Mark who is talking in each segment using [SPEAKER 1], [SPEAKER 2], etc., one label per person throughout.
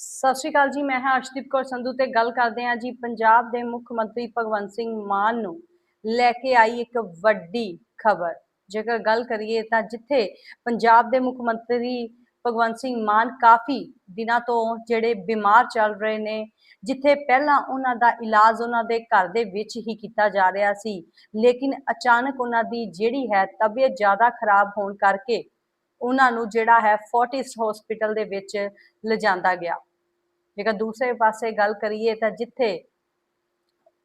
[SPEAKER 1] ਸਤਿ ਸ਼੍ਰੀ ਅਕਾਲ ਜੀ, ਮੈਂ ਹਾਂ ਅਰਸ਼ਦੀਪ ਕੌਰ ਸੰਧੂ ਤੇ ਗੱਲ ਕਰਦੇ ਹਾਂ ਜੀ ਪੰਜਾਬ ਦੇ ਮੁੱਖ ਮੰਤਰੀ ਭਗਵੰਤ ਸਿੰਘ ਮਾਨ ਨੂੰ ਲੈ ਕੇ ਆਈ ਇੱਕ ਵੱਡੀ ਖਬਰ। ਜੇਕਰ ਗੱਲ ਕਰੀਏ ਤਾਂ ਜਿੱਥੇ ਪੰਜਾਬ ਦੇ ਮੁੱਖ ਮੰਤਰੀ ਭਗਵੰਤ ਸਿੰਘ ਮਾਨ ਕਾਫੀ ਦਿਨਾਂ ਤੋਂ ਜਿਹੜੇ ਬਿਮਾਰ ਚੱਲ ਰਹੇ ਨੇ, ਜਿੱਥੇ ਪਹਿਲਾਂ ਉਹਨਾਂ ਦਾ ਇਲਾਜ ਉਹਨਾਂ ਦੇ ਘਰ ਦੇ ਵਿੱਚ ਹੀ ਕੀਤਾ ਜਾ ਰਿਹਾ ਸੀ, ਲੇਕਿਨ ਅਚਾਨਕ ਉਹਨਾਂ ਦੀ ਜਿਹੜੀ ਹੈ ਤਬੀਅਤ ਜ਼ਿਆਦਾ ਖਰਾਬ ਹੋਣ ਕਰਕੇ ਉਹਨਾਂ ਨੂੰ ਜਿਹੜਾ ਹੈ ਫੋਰਟਿਸ ਹਸਪੀਟਲ ਦੇ ਵਿੱਚ ਲਿਜਾਂਦਾ ਗਿਆ। ਜੇਕਰ ਦੂਸਰੇ ਪਾਸੇ ਗੱਲ ਕਰੀਏ ਤਾਂ ਜਿੱਥੇ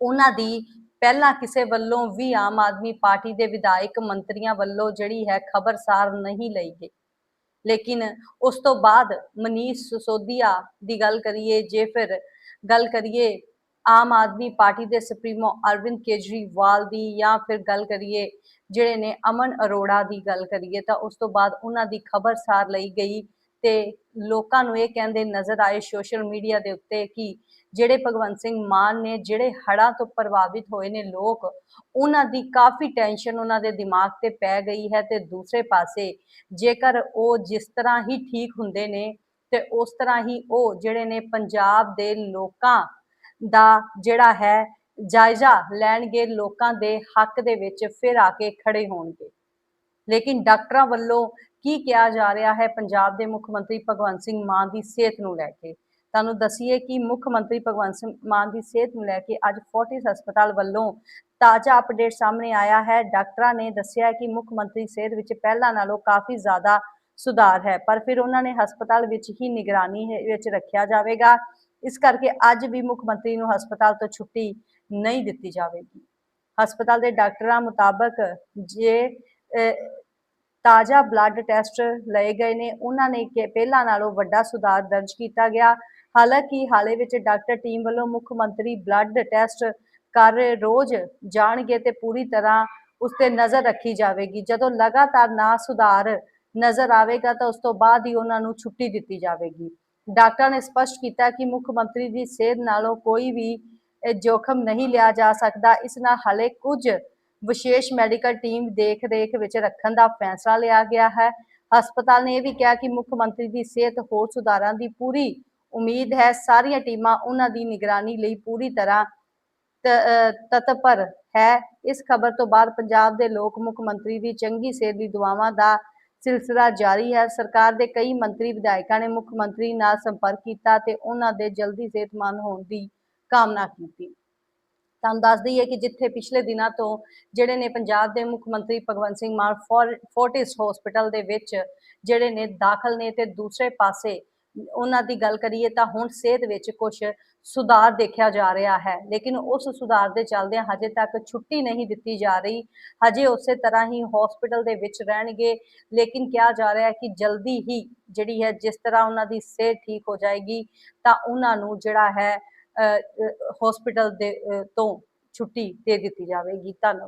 [SPEAKER 1] ਉਹਨਾਂ ਦੀ ਪਹਿਲਾਂ ਕਿਸੇ ਵੱਲੋਂ ਵੀ ਆਮ ਆਦਮੀ ਪਾਰਟੀ ਦੇ ਵਿਧਾਇਕ ਮੰਤਰੀਆਂ ਵੱਲੋਂ ਜਿਹੜੀ ਹੈ ਖਬਰਸਾਰ ਨਹੀਂ ਲਈ ਗਈ। ਲੇਕਿਨ ਉਸ ਤੋਂ ਬਾਅਦ ਮਨੀਸ਼ ਸਿਸੋਦੀਆ ਦੀ ਗੱਲ ਕਰੀਏ ਜੇ ਫਿਰ ਗੱਲ ਕਰੀਏ ਆਮ ਆਦਮੀ ਪਾਰਟੀ ਦੇ ਸੁਪਰੀਮੋ ਅਰਵਿੰਦ ਕੇਜਰੀਵਾਲ ਦੀ ਜਾਂ ਫਿਰ ਗੱਲ ਕਰੀਏ ਜਿਹੜੇ ਨੇ ਅਮਨ ਅਰੋੜਾ ਦੀ ਗੱਲ ਕਰੀਏ ਤਾਂ ਉਸ ਤੋਂ ਬਾਅਦ ਉਹਨਾਂ ਦੀ ਖਬਰਸਾਰ ਲਈ ਗਈ ਤੇ ਲੋਕਾਂ ਨੂੰ ਇਹ ਕਹਿੰਦੇ ਨਜ਼ਰ ਆਏ ਸੋਸ਼ਲ ਮੀਡੀਆ ਦੇ ਉੱਤੇ ਕਿ ਜਿਹੜੇ ਭਗਵੰਤ ਸਿੰਘ ਮਾਨ ਨੇ, ਜਿਹੜੇ ਹੜ੍ਹਾਂ ਤੋਂ ਪ੍ਰਭਾਵਿਤ ਹੋਏ ਨੇ ਲੋਕ, ਉਹਨਾਂ ਦੀ ਕਾਫੀ ਟੈਨਸ਼ਨ ਉਹਨਾਂ ਦੇ ਦਿਮਾਗ ਤੇ ਪੈ ਗਈ ਹੈ ਤੇ ਦੂਸਰੇ ਪਾਸੇ ਜੇਕਰ ਉਹ ਜਿਸ ਤਰ੍ਹਾਂ ਹੀ ਠੀਕ ਹੁੰਦੇ ਨੇ ਤੇ ਉਸ ਤਰ੍ਹਾਂ ਹੀ ਉਹ ਜਿਹੜੇ ਨੇ ਪੰਜਾਬ ਦੇ ਲੋਕਾਂ ਦਾ ਜਿਹੜਾ ਹੈ ਜਾਇਜ਼ਾ ਲੈਣਗੇ, ਲੋਕਾਂ ਦੇ ਹੱਕ ਦੇ ਵਿੱਚ ਫਿਰ ਆ ਕੇ ਖੜੇ ਹੋਣਗੇ। ਲੇਕਿਨ ਡਾਕਟਰਾਂ ਵੱਲੋਂ ਕੀ ਕਿਹਾ ਜਾ ਰਿਹਾ ਹੈ ਪੰਜਾਬ ਦੇ ਮੁੱਖ ਮੰਤਰੀ ਭਗਵੰਤ ਸਿੰਘ ਮਾਨ ਦੀ ਸਿਹਤ ਨੂੰ ਲੈ ਕੇ? ਤੁਹਾਨੂੰ ਦਸੀਏ ਕਿ ਮੁੱਖ ਮੰਤਰੀ ਭਗਵੰਤ ਸਿੰਘ ਮਾਨ ਦੀ ਸਿਹਤ ਨੂੰ ਲੈ ਕੇ ਅੱਜ ਫੋਰਟਿਸ ਹਸਪਤਾਲ ਵੱਲੋਂ ਤਾਜ਼ਾ ਅਪਡੇਟ ਸਾਹਮਣੇ ਆਇਆ ਹੈ। ਡਾਕਟਰਾਂ ਨੇ ਦੱਸਿਆ ਕਿ ਮੁੱਖ ਮੰਤਰੀ ਸਿਹਤ ਵਿੱਚ ਪਹਿਲਾਂ ਨਾਲੋਂ ਕਾਫੀ ਜ਼ਿਆਦਾ ਸੁਧਾਰ ਹੈ, ਪਰ ਫਿਰ ਉਹਨਾਂ ਨੇ ਹਸਪਤਾਲ ਵਿੱਚ ਹੀ ਨਿਗਰਾਨੀ ਵਿੱਚ ਰੱਖਿਆ ਜਾਵੇਗਾ। ਇਸ ਕਰਕੇ ਅੱਜ ਵੀ ਮੁੱਖ ਮੰਤਰੀ ਨੂੰ ਹਸਪਤਾਲ ਤੋਂ ਛੁੱਟੀ ਨਹੀਂ ਦਿੱਤੀ ਜਾਵੇਗੀ। ਹਸਪਤਾਲ ਦੇ ਡਾਕਟਰਾਂ ਮੁਤਾਬਕ ਜੇ ਤਾਜ਼ਾ ਬਲੱਡ ਟੈਸਟ ਲਏ ਗਏ ਨੇ। ਉਹਨਾਂ ਨੇ ਕਿ ਪਹਿਲਾਂ ਨਾਲੋਂ ਵੱਡਾ ਸੁਧਾਰ ਦਰਜ ਕੀਤਾ ਗਿਆ। ਹਾਲਾਂਕਿ ਹਾਲੇ ਵਿੱਚ ਡਾਕਟਰ ਟੀਮ ਵੱਲੋਂ ਮੁੱਖ ਮੰਤਰੀ ਬਲੱਡ ਟੈਸਟ ਕਰ ਰੋਜ਼ ਜਾਣਗੇ ਤੇ ਪੂਰੀ ਤਰ੍ਹਾਂ ਉਸ ਤੇ ਨਜ਼ਰ ਰੱਖੀ ਜਾਵੇਗੀ। ਜਦੋਂ ਲਗਾਤਾਰ ਨਾ ਸੁਧਾਰ ਨਜ਼ਰ ਆਵੇਗਾ ਤਾਂ ਉਸ ਤੋਂ ਬਾਅਦ ਹੀ ਉਹਨਾਂ ਨੂੰ ਛੁੱਟੀ ਦਿੱਤੀ ਜਾਵੇਗੀ। ਡਾਕਟਰਾਂ ਨੇ ਸਪਸ਼ਟ ਕੀਤਾ ਕਿ ਮੁੱਖ ਮੰਤਰੀ ਦੀ ਸਿਹਤ ਨਾਲੋਂ ਕੋਈ ਵੀ ਜੋਖਮ ਨਹੀਂ ਲਿਆ ਜਾ ਸਕਦਾ। ਇਸ ਨਾਲ ਹਾਲੇ ਕੁਝ ਵਿਸ਼ੇਸ਼ ਮੈਡੀਕਲ ਟੀਮ ਦੇਖ ਰੇਖ ਵਿੱਚ ਰੱਖਣ ਦਾ ਫੈਸਲਾ ਲਿਆ ਗਿਆ ਹੈ। ਹਸਪਤਾਲ ਨੇ ਇਹ ਵੀ ਕਿਹਾ ਕਿ ਮੁੱਖ ਮੰਤਰੀ ਦੀ ਸਿਹਤ ਹੋਰ ਸੁਧਾਰਾਂ ਦੀ ਪੂਰੀ ਉਮੀਦ ਹੈ। ਸਾਰੀਆਂ ਟੀਮਾਂ ਉਹਨਾਂ ਦੀ ਨਿਗਰਾਨੀ ਲਈ ਪੂਰੀ ਤਰ੍ਹਾਂ ਤਤਪਰ ਹੈ। ਇਸ ਖਬਰ ਤੋਂ ਬਾਅਦ ਪੰਜਾਬ ਦੇ ਲੋਕ ਮੁੱਖ ਮੰਤਰੀ ਦੀ ਚੰਗੀ ਸਿਹਤ ਦੀ ਦੁਆਵਾਂ ਦਾ ਸਿਲਸਿਲਾ ਜਾਰੀ ਹੈ। ਸਰਕਾਰ ਦੇ ਕਈ ਮੰਤਰੀ ਵਿਧਾਇਕਾਂ ਨੇ ਮੁੱਖ ਮੰਤਰੀ ਨਾਲ ਸੰਪਰਕ ਕੀਤਾ ਤੇ ਉਹਨਾਂ ਦੇ ਜਲਦੀ ਸਿਹਤਮੰਦ ਹੋਣ ਦੀ ਕਾਮਨਾ ਕੀਤੀ। ਤੁਹਾਨੂੰ ਦੱਸ ਦਈਏ ਕਿ ਜਿੱਥੇ ਪਿਛਲੇ ਦਿਨਾਂ ਤੋਂ ਜਿਹੜੇ ਨੇ ਪੰਜਾਬ ਦੇ ਮੁੱਖ ਮੰਤਰੀ ਭਗਵੰਤ ਸਿੰਘ ਮਾਨ ਫੋਰ- ਫੋਰਟਿਸ ਹਸਪੀਟਲ ਦੇ ਵਿੱਚ ਜਿਹੜੇ ਨੇ ਦਾਖਲ ਨੇ ਤੇ ਦੂਸਰੇ ਪਾਸੇ ਉਹਨਾਂ ਦੀ ਗੱਲ ਕਰੀਏ ਤਾਂ ਹੁਣ ਸਿਹਤ ਵਿੱਚ ਕੁਝ ਸੁਧਾਰ ਦੇਖਿਆ ਜਾ ਰਿਹਾ ਹੈ। ਲੇਕਿਨ ਉਸ ਸੁਧਾਰ ਦੇ ਚੱਲਦਿਆਂ ਹਜੇ ਤੱਕ ਛੁੱਟੀ ਨਹੀਂ ਦਿੱਤੀ ਜਾ ਰਹੀ। ਹਜੇ ਉਸੇ ਤਰ੍ਹਾਂ ਹੀ ਹਸਪੀਟਲ ਦੇ ਵਿੱਚ ਰਹਿਣਗੇ। ਲੇਕਿਨ ਕਿਹਾ ਜਾ ਰਿਹਾ ਹੈ ਕਿ ਜਲਦੀ ਹੀ ਜਿਹੜੀ ਹੈ ਜਿਸ ਤਰ੍ਹਾਂ ਉਹਨਾਂ ਦੀ ਸਿਹਤ ਠੀਕ ਹੋ ਜਾਏਗੀ ਤਾਂ ਉਹਨਾਂ ਨੂੰ ਜਿਹੜਾ ਹੈ ਹਸਪੀਟਲ ਦੇ ਤੋਂ ਛੁੱਟੀ ਦੇ ਦਿੱਤੀ ਜਾਵੇਗੀ। ਧੰਨਵਾਦ।